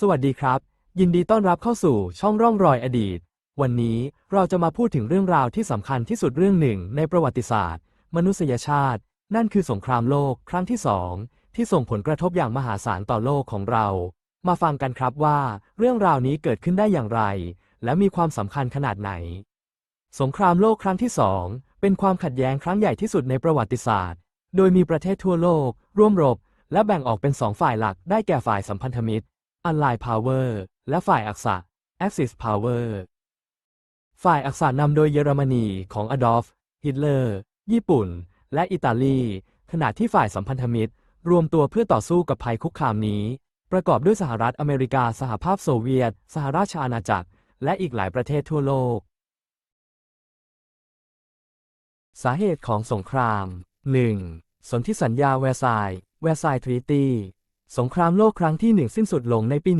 สวัสดีครับ ยินดีต้อนรับเข้าสู่ช่องร่องรอยอดีต วันนี้เราจะมาพูดถึงเรื่องราวที่สำคัญที่สุดเรื่องหนึ่งในประวัติศาสตร์ มนุษยชาติ นั่นคือสงครามโลกครั้งที่สองที่ส่งผลกระทบอย่างมหาศาลต่อโลกของเรา มาฟังกันครับว่า เรื่องราวนี้เกิดขึ้นได้อย่างไร และมีความสำคัญขนาดไหน สงครามโลกครั้งที่สองเป็นความขัดแย้งครั้งใหญ่ที่สุดในประวัติศาสตร์ โดยมีประเทศทั่วโลก ร่วมรบ และแบ่งออกเป็นสองฝ่ายหลักได้แก่ฝ่ายสัมพันธมิตร Allied Power และฝ่ายอักษะ Axis Power ฝ่ายอักษะนำโดยเยอรมนีของอดอล์ฟฮิตเลอร์ ญี่ปุ่น และอิตาลี ขณะที่ฝ่ายสัมพันธมิตร รวมตัวเพื่อต่อสู้กับภัยคุกคามนี้ ประกอบด้วยสหรัฐอเมริกา สหภาพโซเวียต สหราชอาณาจักร และอีกหลายประเทศทั่วโลก สาเหตุของสงคราม 1. สนธิสัญญาแวร์ซายน์แวร์ซายน์ทรีตี สงครามโลกครั้งที่หนึ่งสิ้นสุดลงในปี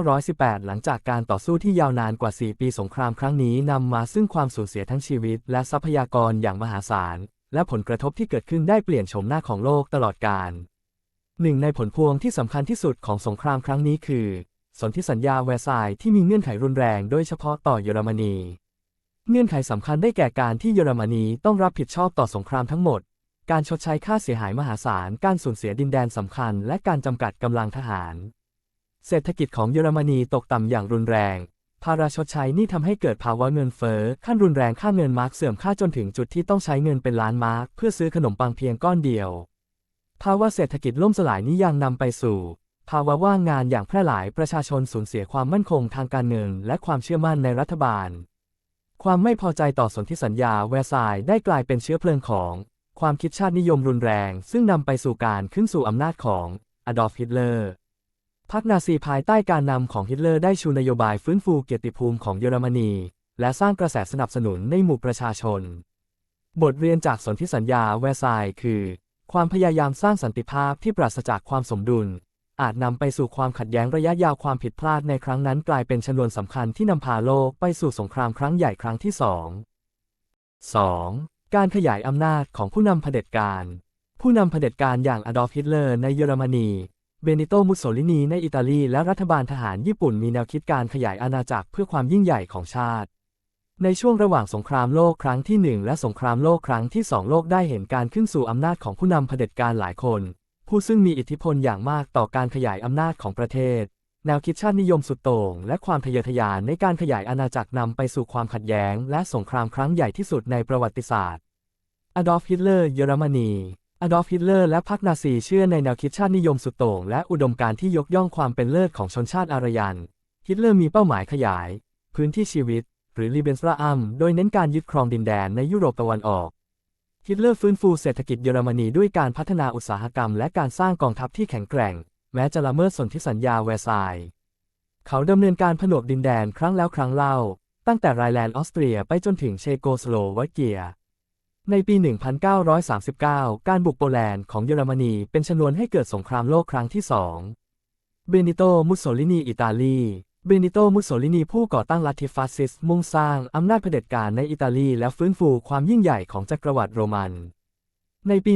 1918 หลังจากการต่อสู้ที่ยาวนานกว่า 4 ปีสงครามครั้งนี้นำมาซึ่งความสูญเสียทั้งชีวิต และทรัพยากรอย่างมหาศาล และผลกระทบที่เกิดขึ้นได้เปลี่ยนโฉมหน้าของโลกตลอดกาลหนึ่งในผลพวงที่สำคัญที่สุดของสงครามครั้งนี้คือ สนธิสัญญาแวร์ซายที่มีเงื่อนไขรุนแรงโดยเฉพาะต่อเยอรมนี เงื่อนไขสำคัญได้แก่การที่เยอรมนีต้องรับผิดชอบต่อสงครามทั้งหมด การชดใช้ค่าเสียหายมหาศาล การสูญเสียดินแดนสำคัญ และการจำกัดกำลังทหาร เศรษฐกิจของเยอรมนีตกต่ำอย่างรุนแรง ภาระชดใช้นี่ทำให้เกิดภาวะเงินเฟ้อขั้นรุนแรงค่าเงินมาร์กเสื่อมค่าจนถึงจุดที่ต้องใช้เงินเป็นล้านมาร์กเพื่อซื้อขนมปังเพียงก้อนเดียว ภาวะเศรษฐกิจล่มสลายนี้ยังนำไปสู่ ภาวะว่างงานอย่างแพร่หลายประชาชนสูญเสียความมั่นคงทางการเงิน และความเชื่อมั่นในรัฐบาล ความไม่พอใจต่อสนธิสัญญาแวร์ซายน์ได้กลายเป็นเชื้อเพลิงของ ความคิดชาตินิยมรุนแรง ซึ่งนำไปสู่การขึ้นสู่อำนาจของอดอล์ฟฮิตเลอร์พรรคนาซีภายใต้การนำของฮิตเลอร์ได้ชูนโยบายฟื้นฟูเกียรติภูมิของเยอรมนี และสร้างกระแสสนับสนุนในหมู่ประชาชน บทเรียนจากสนธิสัญญาแวร์ซายคือ ความพยายามสร้างสันติภาพที่ปราศจากความสมดุล อาจนำไปสู่ความขัดแย้งระยะยาวความผิดพลาดในครั้งนั้นกลายเป็นชนวนสำคัญที่นำพาโลกไปสู่สงครามครั้งใหญ่ครั้งที่สอง 2. การขยายอำนาจของผู้นำเผด็จการ ผู้นำเผด็จการอย่างอดอล์ฟฮิตเลอร์ในเยอรมนี เบนิโต มุสโสลินีในอิตาลี และรัฐบาลทหารญี่ปุ่นมีแนวคิดการขยายอาณาจักรเพื่อความยิ่งใหญ่ของชาติ ในช่วงระหว่างสงครามโลกครั้งที่หนึ่งและสงครามโลกครั้งที่สองโลกได้เห็นการขึ้นสู่อำนาจของผู้นำเผด็จการหลายคน ผู้ซึ่งมีอิทธิพลอย่างมากต่อการขยายอำนาจของประเทศ แนวคิดชาตินิยมสุดโต่งและความทะเยอทะยานในการขยายอาณาจักรนำไปสู่ความขัดแย้ง และสงครามครั้งใหญ่ที่สุดในประวัติศาสตร์อดอล์ฟฮิตเลอร์เยอรมนีอดอล์ฟฮิตเลอร์และพรรคนาซีเชื่อในแนวคิดชาตินิยมสุดโต่งและอุดมการณ์ที่ยกย่องความเป็นเลิศของชนชาติอารยัน ฮิตเลอร์มีเป้าหมายขยาย พื้นที่ชีวิต หรือลิเบนสราอัมโดยเน้นการยึดครองดินแดนในยุโรปตะวันออกฮิตเลอร์ฟื้นฟูเศรษฐกิจเยอรมนีด้วยการพัฒนาอุตสาหกรรม และการสร้างกองทัพที่แข็งแกร่ง แม้จะละเมิดสนธิสัญญาแวร์ซายน์เขาดำเนินการผนวกดินแดนครั้งแล้วครั้งเล่า ตั้งแต่ไรแลนด์ออสเตรียไปจนถึงเชโกสโลวาเกีย ในปี 1939 การบุกโปแลนด์ของเยอรมนีเป็นชนวนให้เกิดสงครามโลกครั้งที่สองเบนิโต มุสโสลินี อิตาลีเบนิโต มุสโสลินี ผู้ก่อตั้งลัทธิฟาสซิสต์มุ่งสร้างอำนาจเผด็จการในอิตาลีและฟื้นฟูความยิ่งใหญ่ของจักรวรรดิโรมัน ในปี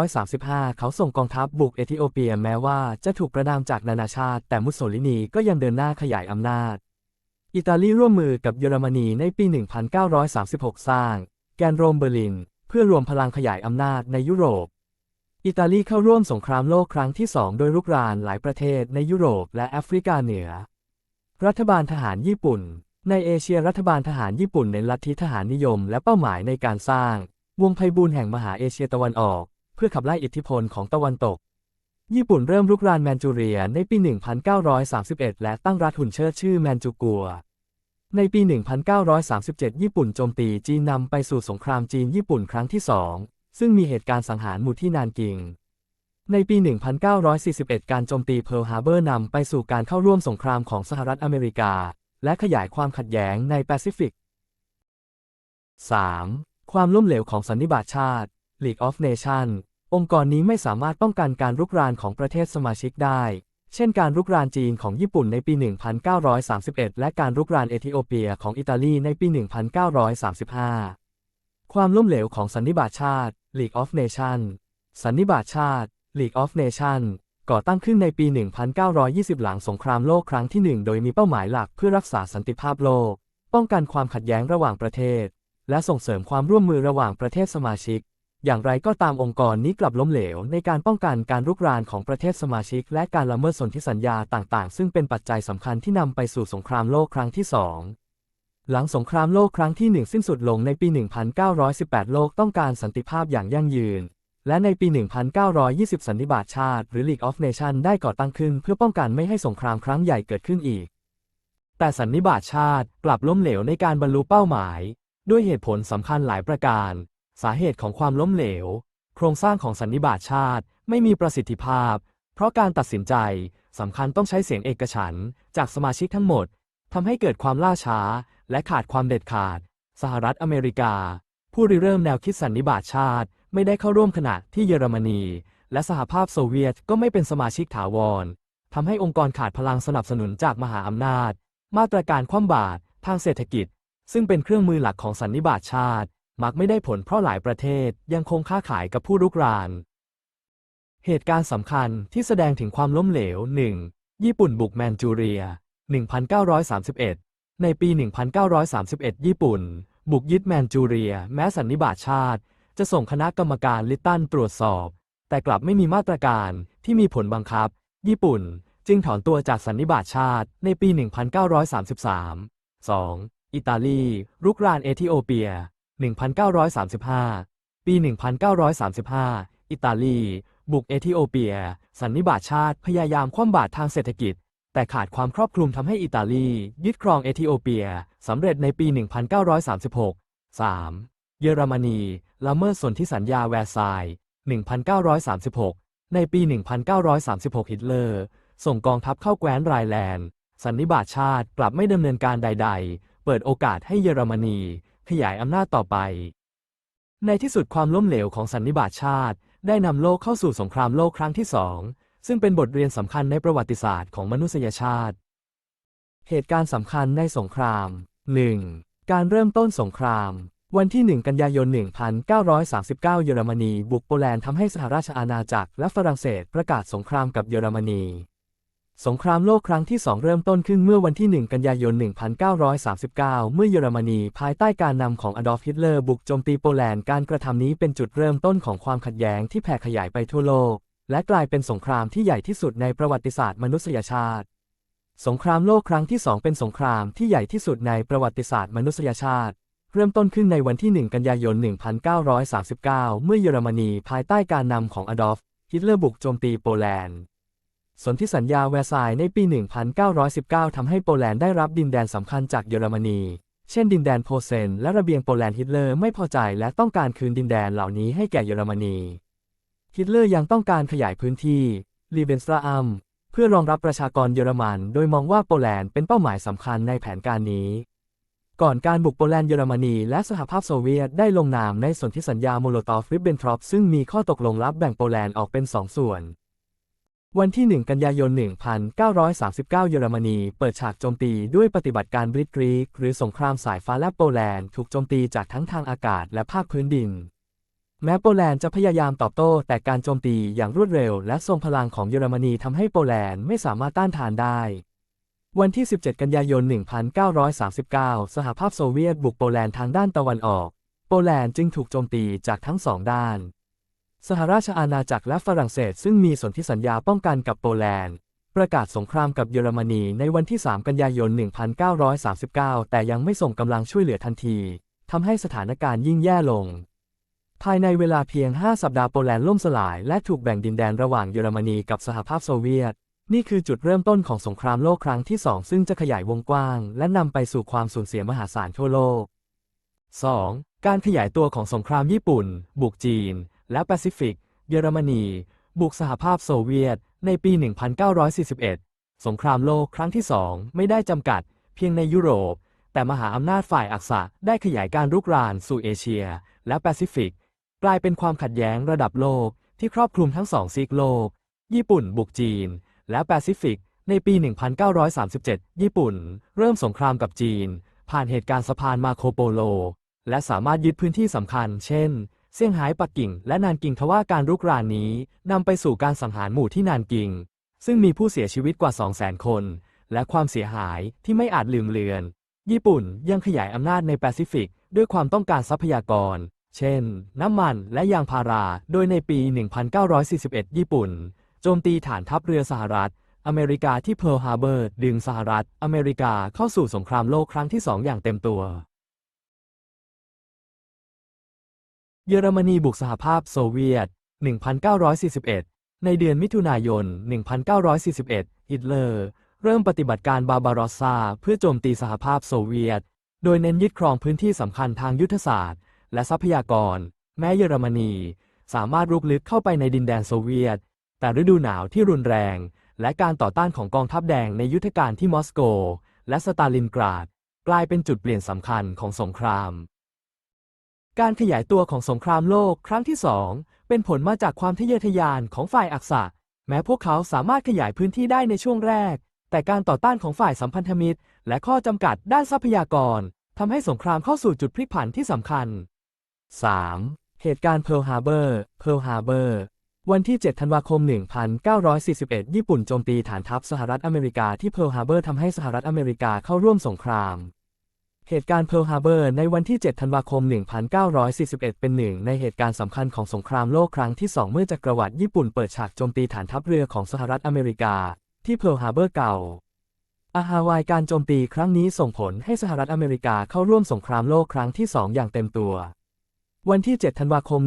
1935 เขาส่งกองทัพบุกเอธิโอเปียแม้ว่าจะถูกประนามจากนานาชาติ แต่มุสโสลินีก็ยังเดินหน้าขยายอำนาจ อิตาลีร่วมมือกับเยอรมนีในปี 1936 สร้าง แกนโรมเบอร์ลิน เพื่อรวมพลังขยายอำนาจในยุโรป อิตาลีเข้าร่วมสงครามโลกครั้งที่สองโดยรุกรานหลายประเทศในยุโรปและแอฟริกาเหนือ รัฐบาลทหารญี่ปุ่น ในเอเชียรัฐบาลทหารญี่ปุ่นเน้นลัทธิทหารนิยม และเป้าหมายในการสร้าง วงไพบูลแห่งมหาเอเชียตะวันออก เพื่อขับไล่อิทธิพลของตะวันตก ญี่ปุ่นเริ่มรุกรานแมนจูเรียในปี 1931 และตั้งรัฐหุ่นเชิดชื่อแมนจูกัว ในปี 1937 ญี่ปุ่นโจมตีจีนนำไปสู่สงครามจีนญี่ปุ่นครั้งที่สองซึ่งมีเหตุการณ์สังหารหมู่ที่นานกิง ในปี 1941 การโจมตีเพิร์ลฮาร์เบอร์นำไปสู่การเข้าร่วมสงครามของสหรัฐอเมริกา และขยายความขัดแย้งในแปซิฟิก 3. ความล้มเหลวของสันนิบาตชาติ League of Nations องค์กรนี้ไม่สามารถป้องกันการรุกรานของประเทศสมาชิกได้ เช่นการรุกรานจีนของญี่ปุ่นในปี 1931 และการรุกรานเอธิโอเปียของอิตาลีในปี 1935 ความล้มเหลวของสันนิบาตชาติ League of Nations สันนิบาตชาติ League of Nations ก่อตั้งขึ้นในปี 1920 หลังสงครามโลกครั้งที่หนึ่งโดยมีเป้าหมายหลักเพื่อรักษาสันติภาพโลก ป้องกันความขัดแย้งระหว่างประเทศ และส่งเสริมความร่วมมือระหว่างประเทศสมาชิก อย่างไรก็ตามองค์กรนี้กลับล้มเหลว ในการป้องกันการรุกรานของประเทศสมาชิก และการละเมิดสนธิสัญญาต่างๆ ซึ่งเป็นปัจจัยสำคัญที่นำไปสู่สงครามโลกครั้งที่สองหลังสงครามโลกครั้งที่หนึ่งสิ้นสุดลงในปี 1918 โลกต้องการสันติภาพอย่างยั่งยืน และในปี 1920 สันนิบาตชาติ หรือ League of Nations ได้ก่อตั้งขึ้นเพื่อป้องกันไม่ให้สงครามครั้งใหญ่เกิดขึ้นอีก แต่สันนิบาตชาติกลับล้มเหลวในการบรรลุเป้าหมาย ด้วยเหตุผลสำคัญหลายประการ สาเหตุของความล้มเหลว โครงสร้างของสันนิบาตชาติไม่มีประสิทธิภาพ เพราะการตัดสินใจสำคัญต้องใช้เสียงเอกฉันจากสมาชิกทั้งหมดทำให้เกิดความล่าช้า และขาดความเด็ดขาด สหรัฐอเมริกา ผู้ริเริ่มแนวคิดสันนิบาตชาติ ไม่ได้เข้าร่วมขณะที่เยอรมนี และสหภาพโซเวียตก็ไม่เป็นสมาชิกถาวรทำให้องค์กรขาดพลังสนับสนุนจากมหาอำนาจ มาตรการคว่ำบาตรทางเศรษฐกิจ ซึ่งเป็นเครื่องมือหลักของสันนิบาตชาติ มักไม่ได้ผลเพราะหลายประเทศยังคงค้าขายกับผู้รุกราน เหตุการณ์สำคัญที่แสดงถึงความล้มเหลว 1. ญี่ปุ่นบุกแมนจูเรีย 1931 ในปี 1931 ญี่ปุ่น บุกยึดแมนจูเรีย แม้สันนิบาตชาติ จะส่งคณะกรรมการลิตตันตรวจสอบ แต่กลับไม่มีมาตรการที่มีผลบังคับ ญี่ปุ่น จึงถอนตัวจากสันนิบาตชาติในปี 1933 2. อิตาลี รุกรานเอธิโอเปีย 1935 ปี 1935 อิตาลี บุกเอธิโอเปีย สันนิบาตชาติพยายามคว่ำบาตรทางเศรษฐกิจ แต่ขาดความครอบคลุมทำให้อิตาลียึดครองเอธิโอเปียสำเร็จในปี 1936 3. เยอรมนีละเมิดสนธิสัญญาแวร์ซายน์1936 ในปี 1936 ฮิตเลอร์ ส่งกองทัพเข้าแคว้นไรแลนด์ สันนิบาตชาติกลับไม่ดำเนินการใด ๆ เปิดโอกาสให้เยอรมนี ขยายอำนาจต่อไป ในที่สุดความล้มเหลวของสันนิบาตชาติ ได้นำโลกเข้าสู่สงครามโลกครั้งที่สอง ซึ่งเป็นบทเรียนสำคัญในประวัติศาสตร์ของมนุษยชาติ เหตุการณ์สำคัญในสงคราม 1. การเริ่มต้นสงคราม วันที่ 1 กันยายน 1939 เยอรมนี บุกโปแลนด์ทำให้สหราชอาณาจักรและฝรั่งเศสประกาศสงครามกับเยอรมนี สงครามโลกครั้งที่2เริ่มต้นขึ้นเมื่อวันที่ 1 กันยายน 1939 เมื่อเยอรมนีภายใต้การนำของอดอล์ฟฮิตเลอร์บุกโจมตีโปแลนด์ การกระทำนี้เป็นจุดเริ่มต้นของความขัดแย้งที่แผ่ขยายไปทั่วโลก และกลายเป็นสงครามที่ใหญ่ที่สุดในประวัติศาสตร์มนุษยชาติ สงครามโลกครั้งที่2เป็นสงครามที่ใหญ่ที่สุดในประวัติศาสตร์มนุษยชาติ เริ่มต้นขึ้นในวันที่ 1 กันยายน 1939 เมื่อเยอรมนีภายใต้การนำของอดอล์ฟฮิตเลอร์บุกโจมตีโปแลนด์ สนธิสัญญาแวร์ซายในปี 1919 ทำให้โปแลนด์ได้รับดินแดนสำคัญจากเยอรมนี เช่นดินแดนโพเซนและระเบียงโปแลนด์ฮิตเลอร์ไม่พอใจและต้องการคืนดินแดนเหล่านี้ให้แก่เยอรมนี ฮิตเลอร์ยังต้องการขยายพื้นที่ลีเบนสตราอัมเพื่อรองรับประชากรเยอรมัน โดยมองว่าโปแลนด์เป็นเป้าหมายสำคัญในแผนการนี้ ก่อนการบุกโปแลนด์เยอรมนีและสหภาพโซเวียตได้ลงนามในสนธิสัญญาโมโลตอฟริบเบนทรอปซึ่งมีข้อตกลงลับแบ่งโปแลนด์ออกเป็นสองส่วน วันที่ 1 กันยายน 1939 เยอรมนี เปิดฉากโจมตีด้วยปฏิบัติการบริตกรีก หรือสงครามสายฟ้าและโปแลนด์ถูกโจมตีจากทั้งทางอากาศและภาคพื้นดิน แม้โปแลนด์จะพยายามตอบโต้ แต่การโจมตีอย่างรวดเร็ว และทรงพลังของเยอรมนีทำให้โปแลนด์ไม่สามารถต้านทานได้ วันที่ 17 กันยายน 1939 สหภาพโซเวียตบุกโปแลนด์ทางด้านตะวันออก โปแลนด์จึงถูกโจมตีจากทั้งสองด้าน สหราชอาณาจักรและฝรั่งเศสซึ่งมีสนธิสัญญาป้องกันกับโปแลนด์ ประกาศสงครามกับเยอรมนีในวันที่ 3 กันยายน 1939 แต่ยังไม่ส่งกำลังช่วยเหลือทันทีทำให้สถานการณ์ยิ่งแย่ลง ภายในเวลาเพียง 5 สัปดาห์โปแลนด์ล่มสลายและถูกแบ่งดินแดนระหว่างเยอรมนีกับสหภาพโซเวียต นี่คือจุดเริ่มต้นของสงครามโลกครั้งที่2ซึ่งจะขยายวงกว้าง และนำไปสู่ความสูญเสียมหาศาลทั่วโลก 2. การขยายตัวของสงครามญี่ปุ่น บุกจีน และแปซิฟิก เยอรมนี บุกสหภาพโซเวียต ในปี 1941 สงครามโลกครั้งที่2ไม่ได้จำกัด เพียงในยุโรป แต่มหาอำนาจฝ่ายอักษะได้ขยายการรุกรานสู่เอเชีย และแปซิฟิก กลายเป็นความขัดแย้งระดับโลกที่ครอบคลุมทั้งสองซีกโลก ญี่ปุ่นบุกจีน และแปซิฟิก ในปี 1937 ญี่ปุ่น เริ่มสงครามกับจีน ผ่านเหตุการณ์สะพานมาโคโปโล และสามารถยึดพื้นที่สำคัญ เช่น เซี่ยงไฮ้ปักกิ่งและนานกิงทว่าการรุกรานนี้นำไปสู่การสังหารหมู่ที่นานกิง ซึ่งมีผู้เสียชีวิตกว่า 200,000 คน และความเสียหายที่ไม่อาจลืมเลือน ญี่ปุ่นยังขยายอำนาจในแปซิฟิก ด้วยความต้องการทรัพยากร เช่น น้ำมันและยางพารา โดยในปี 1941 ญี่ปุ่น โจมตีฐานทัพเรือสหรัฐ อเมริกาที่เพิร์ลฮาร์เบอร์ดึงสหรัฐ อเมริกาเข้าสู่สงครามโลกครั้งที่สองอย่างเต็มตัว เยอรมนีบุกสหภาพโซเวียต 1941 ในเดือนมิถุนายน 1941 ฮิตเลอร์เริ่มปฏิบัติการบาบารอสซาเพื่อโจมตีสหภาพโซเวียต โดยเน้นยึดครองพื้นที่สำคัญทางยุทธศาสตร์ และทรัพยากร แม้เยอรมนี สามารถรุกลึกเข้าไปในดินแดนโซเวียต แต่ฤดูหนาวที่รุนแรง และการต่อต้านของกองทัพแดงในยุทธการที่มอสโก และสตาลินกราด กลายเป็นจุดเปลี่ยนสำคัญของสงคราม การขยายตัวของสงครามโลกครั้งที่สองเป็นผลมาจากความทะเยอทะยานของฝ่ายอักษะ แม้พวกเขาสามารถขยายพื้นที่ได้ในช่วงแรก แต่การต่อต้านของฝ่ายสัมพันธมิตร และข้อจำกัดด้านทรัพยากรทำให้สงครามเข้าสู่จุดพลิกผันที่สำคัญ 3. เหตุการณ์เพิร์ลฮาร์เบอร์เพิร์ลฮาร์เบอร์วันที่ 7 ธันวาคม 1941 ญี่ปุ่นโจมตีฐานทัพสหรัฐอเมริกาที่เพิร์ลฮาร์เบอร์ทำให้สหรัฐอเมริกาเข้าร่วมสงคราม เหตุการณ์เพิร์ลฮาร์เบอร์ในวันที่ 7 ธันวาคม 1941 เป็นหนึ่งในเหตุการณ์สำคัญของสงครามโลกครั้งที่ 2 เมื่อจักรวรรดิญี่ปุ่นเปิดฉากโจมตีฐานทัพเรือของสหรัฐอเมริกา ที่เพิร์ลฮาร์เบอร์เก่าอาฮาวายการโจมตีครั้งนี้ส่งผลให้สหรัฐอเมริกาเข้าร่วมสงครามโลกครั้งที่ 2 อย่างเต็มตัว วันที่ 7 ธันวาคม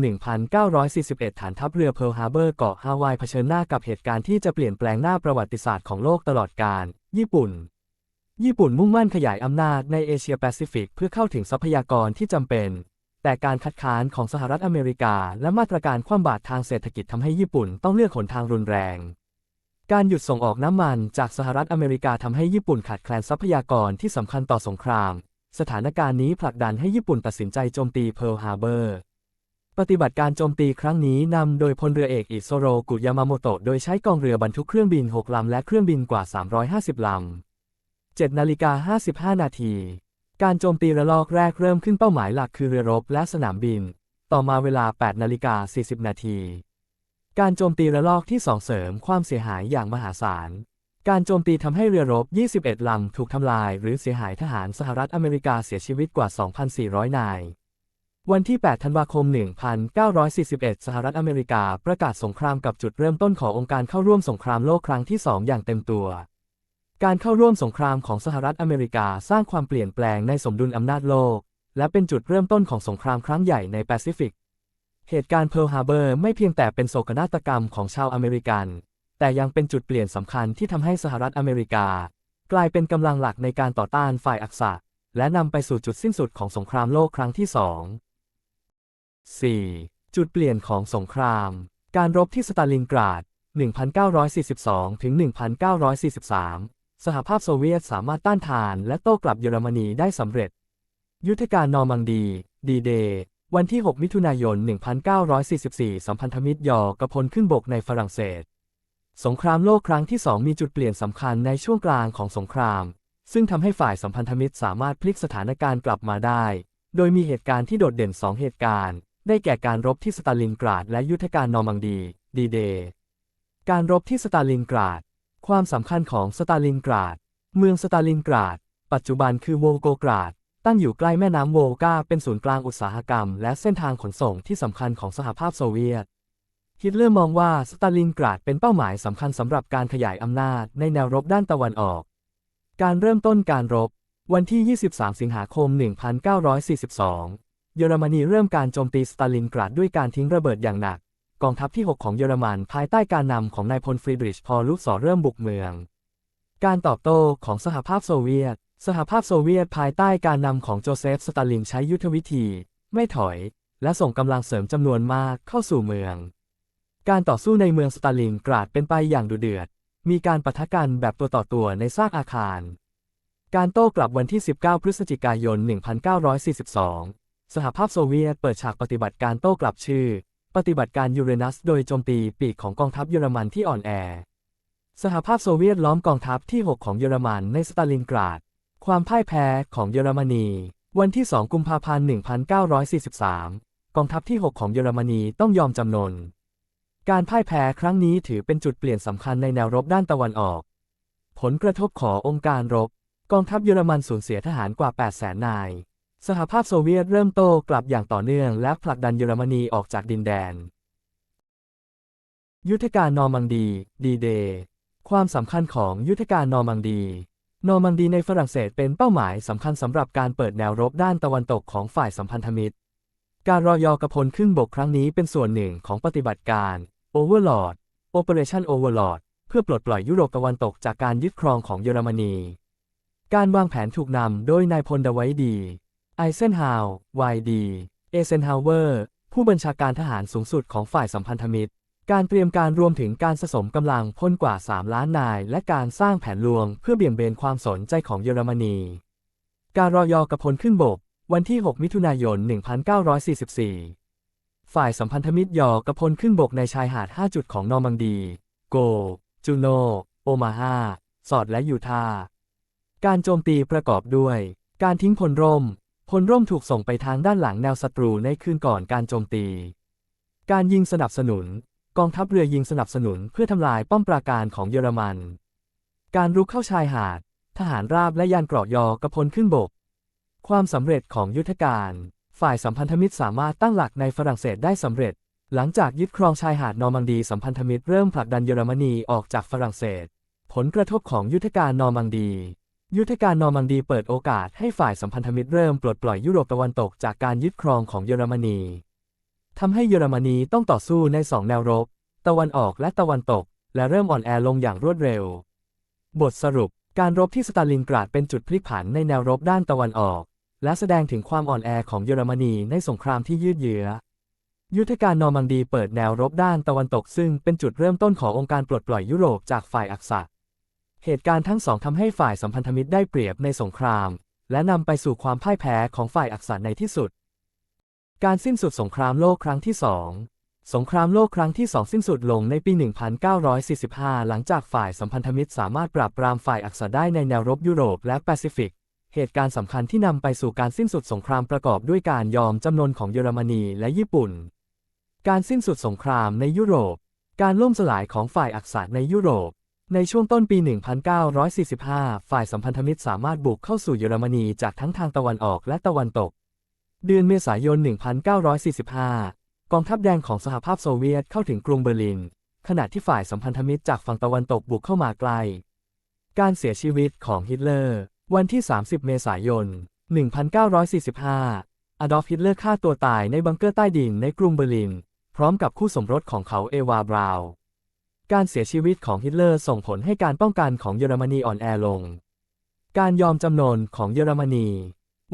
1941 ฐานทัพเรือเพิร์ลฮาร์เบอร์เกาะฮาวายเผชิญหน้ากับเหตุการณ์ที่จะเปลี่ยนแปลงหน้าประวัติศาสตร์ของโลกตลอดกาลญี่ปุ่น ญี่ปุ่นมุ่งมั่นขยายอำนาจในเอเชียแปซิฟิกเพื่อเข้าถึงทรัพยากรที่จำเป็น แต่การคัดค้านของสหรัฐอเมริกา และมาตรการคว่ำบาตรทางเศรษฐกิจทำให้ญี่ปุ่นต้องเลือกหนทางรุนแรง การหยุดส่งออกน้ำมันจากสหรัฐอเมริกาทำให้ญี่ปุ่นขาดแคลนทรัพยากรที่สำคัญต่อสงคราม สถานการณ์นี้ผลักดันให้ญี่ปุ่นตัดสินใจโจมตีเพิร์ลฮาร์เบอร์ปฏิบัติการโจมตีครั้งนี้นำโดยพลเรือเอกอิโซโรกุยามาโมโตะโดยใช้กองเรือบรรทุกเครื่องบิน 6 ลำและเครื่องบินกว่า 350 ลำ 7นาฬิกา55 นาที การโจมตีระลอกแรกเริ่มขึ้นเป้าหมายหลักคือเรือรบและสนามบิน ต่อมาเวลา 8นาฬิกา40 นาที การโจมตีระลอกที่2เสริมความเสียหายอย่างมหาศาล การโจมตีทำให้เรือรบ 21 ลำถูกทำลาย หรือเสียหายทหารสหรัฐอเมริกาเสียชีวิตกว่า 2,400 นาย วันที่ 8 ธันวาคม 1941 สหรัฐอเมริกาประกาศสงครามกับจุดเริ่มต้นขององค์การเข้าร่วมสงครามโลกครั้งที่2อย่างเต็มตัว การเข้าร่วมสงครามของสหรัฐอเมริกาสร้างความเปลี่ยนแปลงในสมดุลอำนาจโลก และเป็นจุดเริ่มต้นของสงครามครั้งใหญ่ในแปซิฟิก เหตุการณ์เพิร์ลฮาร์เบอร์ไม่เพียงแต่เป็นโศกนาฏกรรมของชาวอเมริกัน แต่ยังเป็นจุดเปลี่ยนสำคัญที่ทำให้สหรัฐอเมริกา กลายเป็นกำลังหลักในการต่อต้านฝ่ายอักษะ และนำไปสู่จุดสิ้นสุดของสงครามโลกครั้งที่สอง 4. จุดเปลี่ยนของสงคราม การรบที่สตาลินกราด 1942ถึง1943 สหภาพโซเวียตสามารถต้านทานและโต้กลับเยอรมนีได้สำเร็จ ยุทธการนอร์มังดี ดีเดย์ วันที่ 6 มิถุนายน 1944 สัมพันธมิตรยอกระพลขึ้นบกในฝรั่งเศส สงครามโลกครั้งที่2มีจุดเปลี่ยนสำคัญในช่วงกลางของสงคราม ซึ่งทำให้ฝ่ายสัมพันธมิตรสามารถพลิกสถานการณ์กลับมาได้ โดยมีเหตุการณ์ที่โดดเด่น2เหตุการณ์ ได้แก่การรบที่สตาลินกราด และยุทธการนอร์มังดี ดีเดย์ การรบที่สตาลินกราด ความสำคัญของสตาลินกราด เมืองสตาลินกราด ปัจจุบันคือโวโกกราด ตั้งอยู่ใกล้แม่น้ำโวกาเป็นศูนย์กลางอุตสาหกรรม และเส้นทางขนส่งที่สำคัญของสหภาพโซเวียต ฮิตเลอร์มองว่าสตาลินกราดเป็นเป้าหมายสำคัญสำหรับการขยายอำนาจในแนวรบด้านตะวันออก การเริ่มต้นการรบ วันที่ 23 สิงหาคม 1942 เยอรมนีเริ่มการโจมตีสตาลินกราดด้วยการทิ้งระเบิดอย่างหนัก กองทัพที่ 6 ของเยอรมันภายใต้การนำของนายพลฟรีดริชพอลุสอเริ่มบุกเมือง การตอบโต้ของสหภาพโซเวียต สหภาพโซเวียตภายใต้การนำของโจเซฟ สตาลินใช้ยุทธวิธี ไม่ถอย และส่งกำลังเสริมจำนวนมากเข้าสู่เมือง การต่อสู้ในเมืองสตาลินกราดเป็นไปอย่างดุเดือด มีการปะทะกันแบบตัวต่อตัวในซากอาคาร การโต้กลับวันที่ 19 พฤศจิกายน 1942 สหภาพโซเวียตเปิดฉากปฏิบัติการโต้กลับชื่อ ปฏิบัติการยูเรนัสโดยโจมตีปีกของกองทัพเยอรมันที่อ่อนแอ สหภาพโซเวียตล้อมกองทัพที่ 6 ของเยอรมันในสตาลินกราด ความพ่ายแพ้ของเยอรมนี วันที่ 2 กุมภาพันธ์ 1943 กองทัพที่ 6 ของเยอรมนีต้องยอมจำนน การพ่ายแพ้ครั้งนี้ถือเป็นจุดเปลี่ยนสำคัญในแนวรบด้านตะวันออก ผลกระทบขององค์การรบ กองทัพเยอรมันสูญเสียทหารกว่า 8 0 0 0 0 0นาย สหภาพโซเวียตเริ่มโต้กลับอย่างต่อเนื่องและผลักดันเยอรมนีออกจากดินแดน ยุทธการนอร์มังดีดีเดย์ความสำคัญของยุทธการนอร์มังดี นอร์มังดีในฝรั่งเศสเป็นเป้าหมายสำคัญสำหรับการเปิดแนวรบด้านตะวันตกของฝ่ายสัมพันธมิตร การรอยอกระพลครึ่งบกครั้งนี้เป็นส่วนหนึ่งของปฏิบัติการ Overlord Operation Overlord เพื่อปลดปล่อยยุโรปตะวันตกจากการยึดครองของเยอรมนี การวางแผนถูกนำโดยนายพลดไวดี ไอเซนฮาวไวดี เอเซนฮาวเวอร์ ผู้บัญชาการทหารสูงสุดของฝ่ายสัมพันธมิตร การเตรียมการรวมถึงการสะสมกำลังพลกว่า 3 ล้านนาย และการสร้างแผนลวงเพื่อเบี่ยงเบนความสนใจของเยอรมนี การรอยอกระพลขึ้นบก วันที่ 6 มิถุนายน 1944 ฝ่ายสัมพันธมิตรยอกระพลขึ้นบกในชายหาด 5 จุดของนอร์มังดี โก จูโน โอมาฮา สอดและยูทาการโจมตีประกอบด้วย การทิ้งพลร่ม พลร่มถูกส่งไปทางด้านหลังแนวศัตรูในคืนก่อนการโจมตี การยิงสนับสนุน กองทัพเรือยิงสนับสนุนเพื่อทำลายป้อมปราการของเยอรมัน การรุกเข้าชายหาด ทหารราบและยานเกราะยอกระพลขึ้นบก ความสำเร็จของยุทธการ ฝ่ายสัมพันธมิตรสามารถตั้งหลักในฝรั่งเศสได้สำเร็จ หลังจากยึดครองชายหาดนอร์มังดีสัมพันธมิตรเริ่มผลักดันเยอรมนีออกจากฝรั่งเศส ผลกระทบของยุทธการนอร์มังดี ยุทธการนอร์มังดีเปิดโอกาสให้ฝ่ายสัมพันธมิตรเริ่มปลดปล่อยยุโรปตะวันตกจากการยึดครองของเยอรมนีทำให้เยอรมนีต้องต่อสู้ในสองแนวรบ ตะวันออกและตะวันตก และเริ่มอ่อนแอลงอย่างรวดเร็ว บทสรุป การรบที่สตาลินกราดเป็นจุดพลิกผันในแนวรบด้านตะวันออก และแสดงถึงความอ่อนแอของเยอรมนีในสงครามที่ยืดเยื้อ ยุทธการนอร์มังดีเปิดแนวรบด้านตะวันตกซึ่งเป็นจุดเริ่มต้นขององค์การปลดปล่อยยุโรปจากฝ่ายอักษะ เหตุการณ์ทั้งสองทำให้ฝ่ายสัมพันธมิตรได้เปรียบในสงคราม และนำไปสู่ความพ่ายแพ้ของฝ่ายอักษะในที่สุด การสิ้นสุดสงครามโลกครั้งที่สองสงครามโลกครั้งที่สองสิ้นสุดลงในปี 1945 หลังจากฝ่ายสัมพันธมิตรสามารถปราบปรามฝ่ายอักษะได้ในแนวรบยุโรปและแปซิฟิก เหตุการณ์สำคัญที่นำไปสู่การสิ้นสุดสงครามประกอบด้วยการยอมจำนนของเยอรมนีและญี่ปุ่น การสิ้นสุดสงครามในยุโรป การล่มสลายของฝ่ายอักษะในยุโรป ในช่วงต้นปี 1945 ฝ่ายสัมพันธมิตรสามารถบุกเข้าสู่เยอรมนีจากทั้งทางตะวันออกและตะวันตก เดือนเมษายน 1945 กองทัพแดงของสหภาพโซเวียตเข้าถึงกรุงเบอร์ลิน ขณะที่ฝ่ายสัมพันธมิตรจากฝั่งตะวันตกบุกเข้ามาใกล้ การเสียชีวิตของฮิตเลอร์ วันที่ 30 เมษายน 1945 อดอล์ฟฮิตเลอร์ฆ่าตัวตายในบังเกอร์ใต้ดินในกรุงเบอร์ลิน พร้อมกับคู่สมรสของเขาเอวาบราวน์ การเสียชีวิตของฮิตเลอร์ส่งผลให้การป้องกันของเยอรมนีอ่อนแอลง การยอมจำนนของเยอรมนี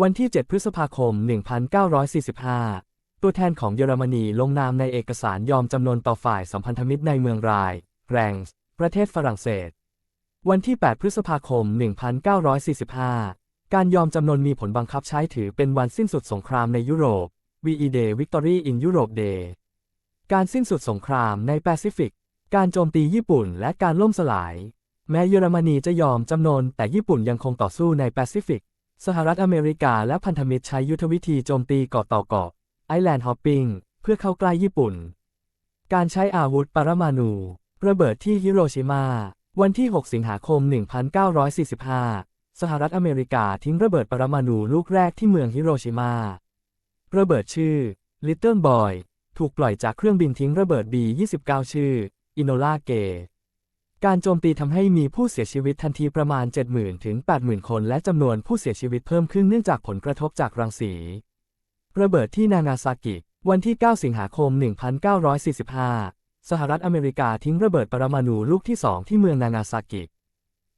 วันที่ 7 พฤษภาคม 1945 ตัวแทนของเยอรมนีลงนามในเอกสารยอมจำนนต่อฝ่ายสัมพันธมิตรในเมืองราย แรงส์ประเทศฝรั่งเศส วันที่ 8 พฤษภาคม 1945 การยอมจำนนมีผลบังคับใช้ถือเป็นวันสิ้นสุดสงครามในยุโรป VE Day Victory in Europe Day การสิ้นสุดสงครามในแปซิฟิก การโจมตีญี่ปุ่นและการล่มสลาย แม้เยอรมนีจะยอมจำนน แต่ญี่ปุ่นยังคงต่อสู้ในแปซิฟิก สหรัฐอเมริกาและพันธมิตรใช้ยุทธวิธีโจมตีเกาะต่อเกาะไอแลนด์ฮอปปิงเพื่อเข้าใกล้ญี่ปุ่น การใช้อาวุธปรมาณูระเบิดที่ฮิโรชิมาวันที่ 6 สิงหาคม 1945 สหรัฐอเมริกาทิ้งระเบิดปรมาณูลูกแรกที่เมืองฮิโรชิมาระเบิดชื่อ Little Boy ถูกปล่อยจากเครื่องบินทิ้งระเบิด B-29 ชื่อ อินโนลาเกการโจมตีทำให้มีผู้เสียชีวิตทันทีประมาณ 70,000 ถึง 80,000 คนและจำนวนผู้เสียชีวิตเพิ่มขึ้นเนื่องจากผลกระทบจากรังสี ระเบิดที่นางาซากิ วันที่ 9 สิงหาคม 1945 สหรัฐอเมริกาทิ้งระเบิดปรมาณูลูกที่สองที่เมืองนางาซากิ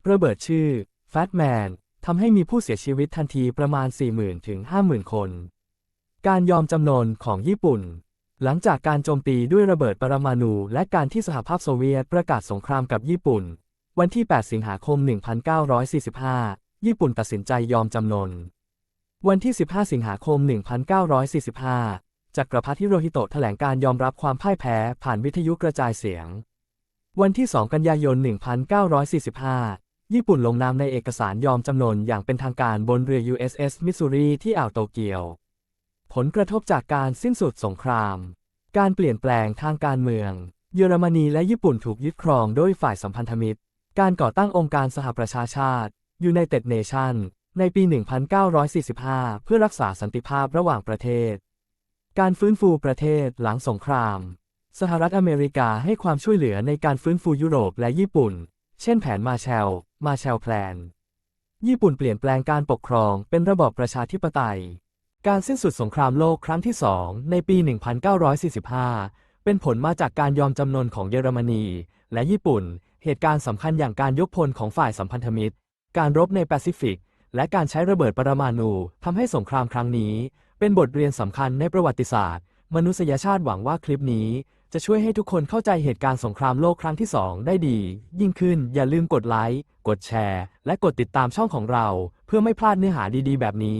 ระเบิดชื่อ Fat Man ทำให้มีผู้เสียชีวิตทันทีประมาณ 40,000 ถึง 50,000 คน การยอมจำนนของญี่ปุ่น หลังจากการโจมตีด้วยระเบิดปรมาณูและการที่สหภาพโซเวียตประกาศสงครามกับญี่ปุ่น วันที่ 8 สิงหาคม 1945 ญี่ปุ่นตัดสินใจยอมจำนน วันที่ 15 สิงหาคม 1945 จักรพรรดิฮิโรฮิโตะแถลงการยอมรับความพ่ายแพ้ผ่านวิทยุกระจายเสียง วันที่ 2 กันยายน 1945 ญี่ปุ่นลงนามในเอกสารยอมจำนนอย่างเป็นทางการบนเรือ USS มิสซูรีที่อ่าวโตเกียว ผลกระทบจากการสิ้นสุดสงคราม การเปลี่ยนแปลงทางการเมือง เยอรมนีและญี่ปุ่นถูกยึดครองโดยฝ่ายสัมพันธมิตร การก่อตั้งองค์การสหประชาชาติ United Nation ในปี 1945 เพื่อรักษาสันติภาพระหว่างประเทศ การฟื้นฟูประเทศหลังสงคราม สหรัฐอเมริกาให้ความช่วยเหลือในการฟื้นฟูยุโรปและญี่ปุ่น เช่นแผนมาแชล มาแชลแพลน ญี่ปุ่นเปลี่ยนแปลงการปกครองเป็นระบอบประชาธิปไตย การสิ้นสุดสงครามโลกครั้งที่สองในปี 1945 เป็นผลมาจากการยอมจำนนของเยอรมนี และญี่ปุ่น เหตุการณ์สำคัญอย่างการยกพลของฝ่ายสัมพันธมิตร การรบในแปซิฟิก และการใช้ระเบิดปรมาณูทำให้สงครามครั้งนี้ เป็นบทเรียนสำคัญในประวัติศาสตร์ มนุษยชาติหวังว่าคลิปนี้จะช่วยให้ทุกคนเข้าใจเหตุการณ์สงครามโลกครั้งที่ 2 ได้ดี ยิ่งขึ้นอย่าลืมกดไลค์ กดแชร์ และกดติดตามช่องของเรา เพื่อไม่พลาดเนื้อหาดีๆ แบบนี้